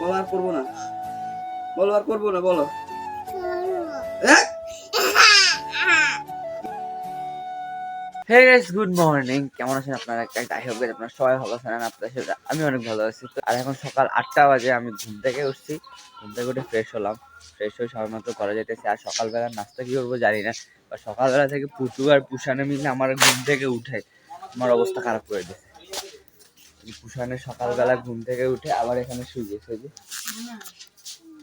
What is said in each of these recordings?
বলো আর করব না। বলো আর করব না বলো। হে গাইস গুড মর্নিং কেমন আছেন আপনারা? আই হোপ গাইস আপনারা সবাই ভালো আছেন আপনাদের সাথে আমি অনেক ভালো আছি। তো আর এখন সকাল আটটা বাজে আমি ঘুম থেকে উঠছি। ঘুম থেকে উঠে ফ্রেশ হলাম। ফ্রেশ হয়ে সবার মতো করা যেতেছে। আর সকালবেলা নাস্তা কি করব জানি না। বা সকালবেলা থেকে পুচু আর পুষানে মিলে আমার ঘুম থেকে উঠে। আমার অবস্থা খারাপ করে দিয়েছে। পুষানে সকালবেলা ঘুম থেকে উঠে আবার এখানে শুয়ে গেছে এই যে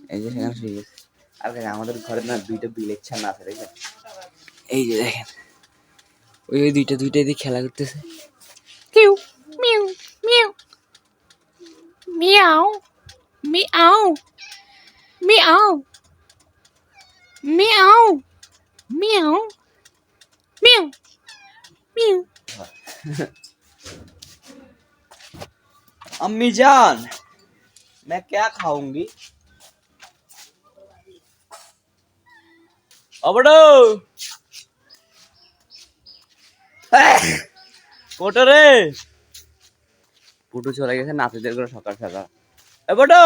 এই যে এখানে শুয়ে গেছে আর দেখেন, আমাদের ঘরে না দুইটা বিলের ছানা আছে দেখেন এই যে দেখেন ওই ওই দুইটা দুইটা দিয়ে খেলা করতেছে Meow, meow, meow. Meow, meow, meow, meow, meow, meow, meow. अम्मी जान मैं क्या खाऊंगी अबड़ो কোটো রে পুটু চলে গেছে নাতিদের করে সকাল সকাল এ বটো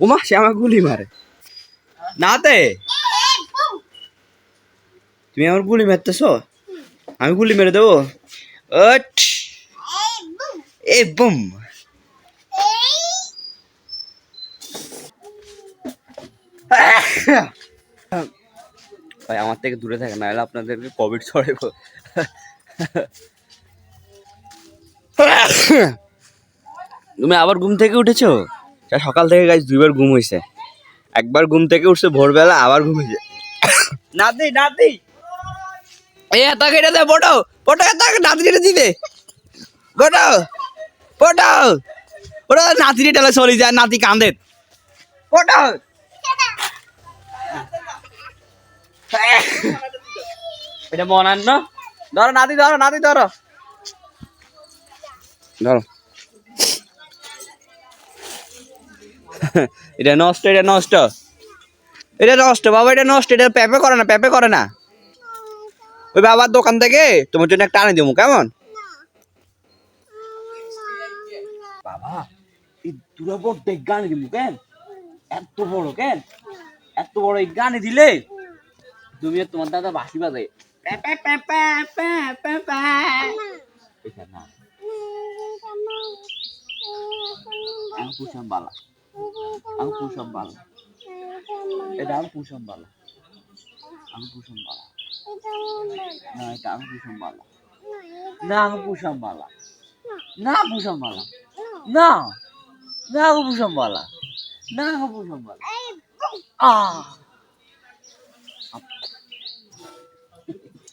ওমা সে আমাকে গুলি মারে নাতে তুমি আমার গুলি মারতেছো আমি গুলি মেরে দেবো ওঠ এ বুম। ভাই, আমার থেকে দূরে থাকে না আপনাদেরকে কোভিড ছড়াইব। তুমি আবার ঘুম থেকে উঠেছো? সকাল থেকে গাছ দুইবার ঘুম হয়েছে একবার ঘুম থেকে উঠছে, ভোরবেলা আবার ঘুম হয়েছে নাতি নাতি! এই এত কেটে দে পটো পটো এত নাতি কেটে দিবে। পটো পটো পটো নাতি টেলে চলে যায় নাতি কান্দে। পটো এটা মনান না? ধরো নাতি ধরো নাতি ধরো। ধরো। এটা নষ্ট এটা নষ্ট। এটা নষ্ট বাবা এটা নষ্ট এটা পেপে করে না পেপে করে না। ওই বাবার দোকান থেকে তোমার জন্য একটা আনে দেবো কেমন বাবা এই বড় কেন? এত বড় কেন? এত বড় এই গানে দিলে তুমি তোমার দাদা বাসি বাজে বালা এটা না। এটা না না বালা না।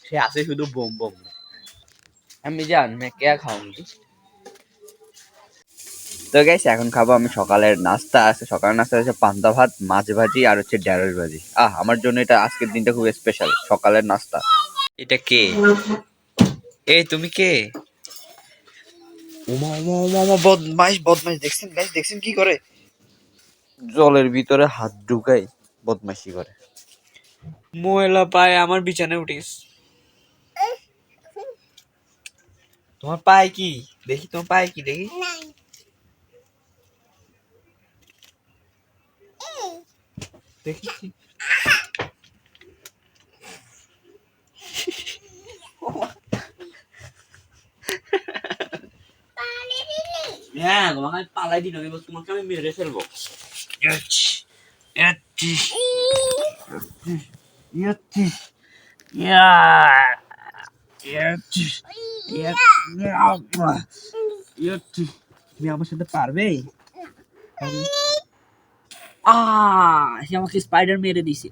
সে আছে শুধু বোম বোম। আমি জান মেকে তো গেছি এখন খাব আমি সকালের নাস্তা আছে। সকালের নাস্তা আছে পান্তা ভাত মাছ ভাজি আর হচ্ছে ঢেঁড়স ভাজি। আহ আমার জন্য এটা আজকের দিনটা খুব স্পেশাল সকালের নাস্তা। এটা কে? এই তুমি কে? ওমা ওমা ওমা ওমা বদমাইশ বদমাইশ দেখছেন গাইস দেখছেন কি করে? জলের ভিতরে হাত ঢুকাই বদমাইশি করে। ময়লা পায়ে আমার বিছানায় উঠিস তোমার পায়ে কি? দেখি তোমার পায়ে কি দেখি। দেখি তোমাকে আমি পালাই দিল এবার তোমাকে আমি মেরে ফেলব ইয়াচ্ছি, ইয়াচ্ছি, ইয়াচ্ছি, ইয়া, ইয়াচ্ছি, ইয়া- ইয়াচ্ছি। তুমি আমার সাথে পারবে আহ সে আমাকে স্পাইডার মেরে দিছে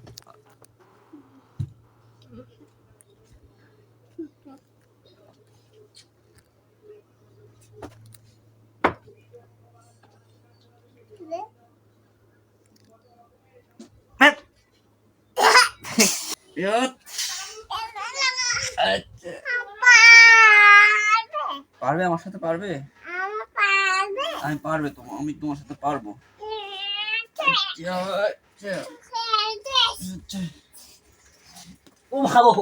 পারবে আমার সাথে পারবে? আমি পারবে তো আমি তোমার সাথে পারব। ও ভালো।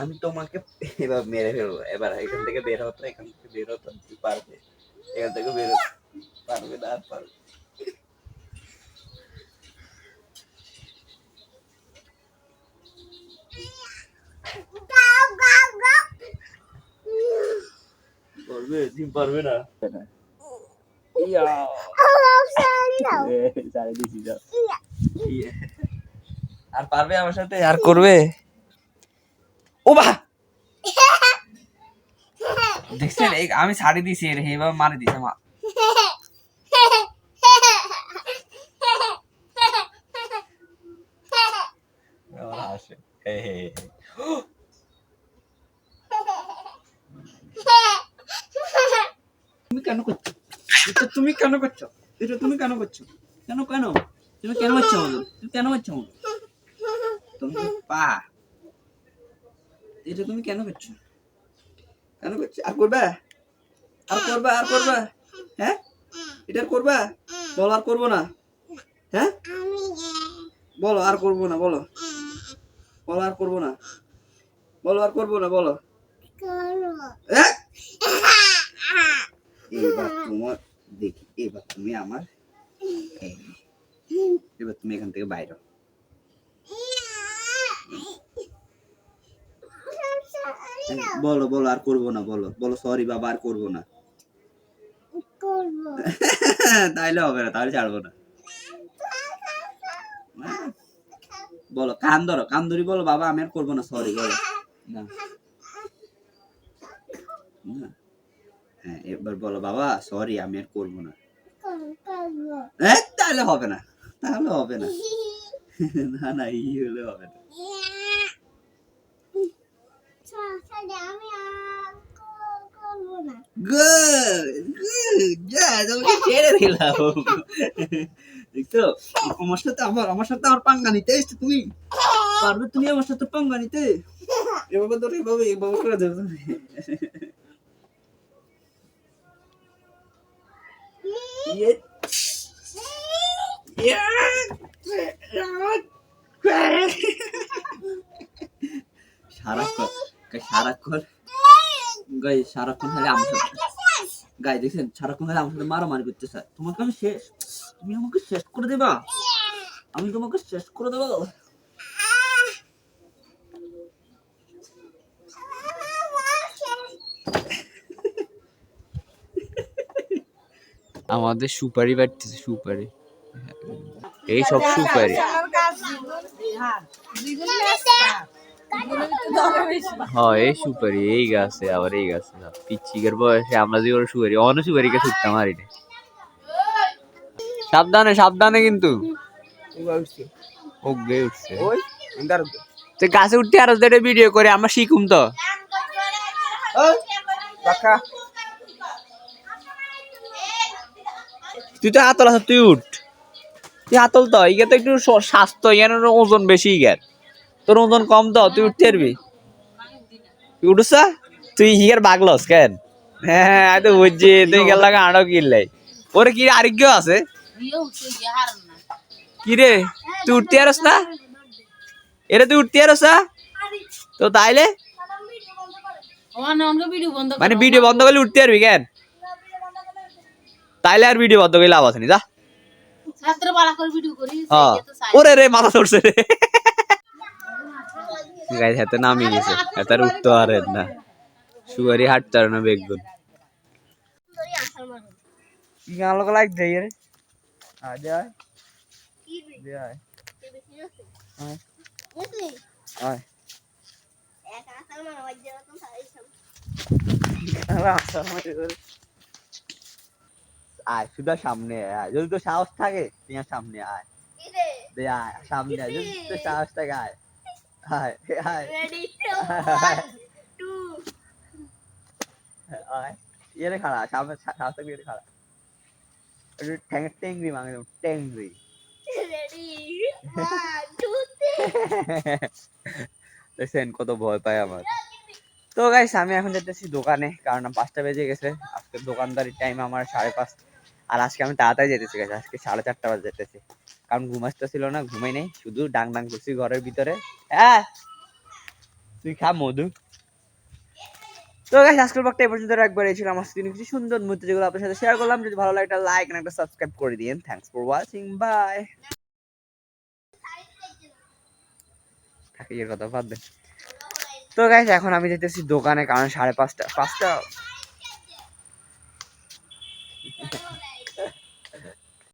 আমি তোমাকে এবার মেরে ফেলব। এবার এখান থেকে বের হতো এখান থেকে বের হতো পারবে। এখান থেকে বের হতো পারবে না আর পারবে পারবে ডিম পারবে না। ইয়া। আর পারবে আমার সাথে? আর করবে? ও বা দেখছেন এই আমি ছাড়ি দিছি রে এইভাবে মারি দিছে মা আবার হাসে হে হে হে। তুমি কেন করছ এটা তুমি কেন করছ? এটা তুমি কেন করছ? কেন কেন? তুমি কেন করছ? তুমি কেন করছ? তুমি পা। এটা তুমি কেন করছ? কেন করছ? আর করবা? আর করবা আর করবা? হ্যাঁ? এটা করবা? বলো আর করব না। হ্যাঁ? বলো আর করব না বলো। বলো আর করব না। বলো আর করব না বলো। হ্যাঁ? তোমার দেখি এবার তুমি আমার এবার তুমি এখান থেকে বাইরে বলো বলো আর করব না বলো বলো সরি বাবা আর করব না। তাইলে হবে না তাহলে ছাড়বো না। বলো কান ধরো কান ধরি বলো বাবা আমি আর করব না সরি বলো। না। না। হ্যাঁ এবার বলো বাবা সরি আমি আর করব না। তাহলে হবে না তাহলে হবে না। না না ই হলে হবে না। আমার সাথে আমার আমার সাথে আমার পাঙ্গা নিতে এসছো তুমি। পারবে তুমি আমার সাথে পাঙ্গা নিতে? এভাবে ধরে এভাবে এভাবে করে দেবে সারাক্ষণ সারাক্ষণ, গাই সারাক্ষণ খালি আমার সাথে। গাই দেখছেন, সারাক্ষণ খালি আমার সাথে মারামারি করতে চায় তোমাকে আমি শেষ তুমি আমাকে শেষ করে দেবা? আমি তোমাকে শেষ করে দেবো? আমাদের সুপারি বাড়তেছে সুপারি। এই সব সুপারি। হ্যাঁ এই সুপারি এই গাছে আবার এই গাছে পিচ্ছিকের বয়সে আমরা যে ওরা সুপারি অন্য সুপারি গাছ উঠতাম আর এটা সাবধানে সাবধানে কিন্তু। ও গে উঠছে। তো। গাছে উঠতে আর ভিডিও করে আমরা শিখুম তো। তুই তো হাতল আছে তুই উঠ। তুই হাতল তো ইগে তো একটু স্বাস্থ্য ইয়ার ওজন বেশি ইগার তোর ওজন কম তো তুই উঠতে পারবি। তুই উঠছ? তুই হিয়ার বাগলস কেন? হ্যাঁ আমি তো বুঝছি তুই গেল লাগে আড়ো কিনলে। ওরে কি আরোগ্য আছে? কি রে তুই উঠতে পারস না? এরে তুই উঠতে পারস? না তো তাইলে? মানে ভিডিও বন্ধ করলে উঠতে পারবি কেন? তাইলে আর ভিডিও বন্ধ করলে লাভ আছে নি যা। হ্যাঁ। ওরে রে মাথা ধরছে রে। গাইস হাতে নামিয়ে গেছে হাতে আর উঠতে পারেন না। সুগারি হাঁটতে পারে না বেগুন গান লোক লাইক দেই রে। আয় দে আয়। দে আয়। আয়। আয়। শুধু সামনে আয়। যদি তো সাহস থাকে তুই সামনে আয়। দে আয় সামনে আয়। যদি তো সাহস থাকে আয়। আয় আয়। আয় ইয়ে খাড়া সামনে সাহস থাকবে খাড়া। টেংরি মাঙে টেংরি দেখছেন কত ভয় পায় আমার। তো গাইস আমি এখন যেতেছি দোকানে কারণ পাঁচটা বেজে গেছে। আজকে দোকানদারির টাইম আমার সাড়ে পাঁচ আর আজকে আমি তাড়াতাড়ি যেতেছি গেছে আজকে সাড়ে চারটা বাজে যেতেছি। কারণ ঘুমাসতে ছিল না, ঘুমাই নেই, শুধু ডাং ডাং করছি ঘরের ভিতরে। হ্যাঁ তুই খা, মধু। তো গাইস আজকের ব্লগটা এই পর্যন্ত একবার এই ছিল আমার স্ক্রিনে কিছু সুন্দর মুহূর্ত যেগুলো আপনার সাথে শেয়ার করলাম। যদি ভালো লাগে, একটা লাইক একটা সাবস্ক্রাইব করে দিন থ্যাঙ্কস ফর ওয়াচিং বাই কথা বাদ দে। তো গাইস এখন আমি যেতেছি দোকানে, কারণ সাড়ে পাঁচটা পাঁচটা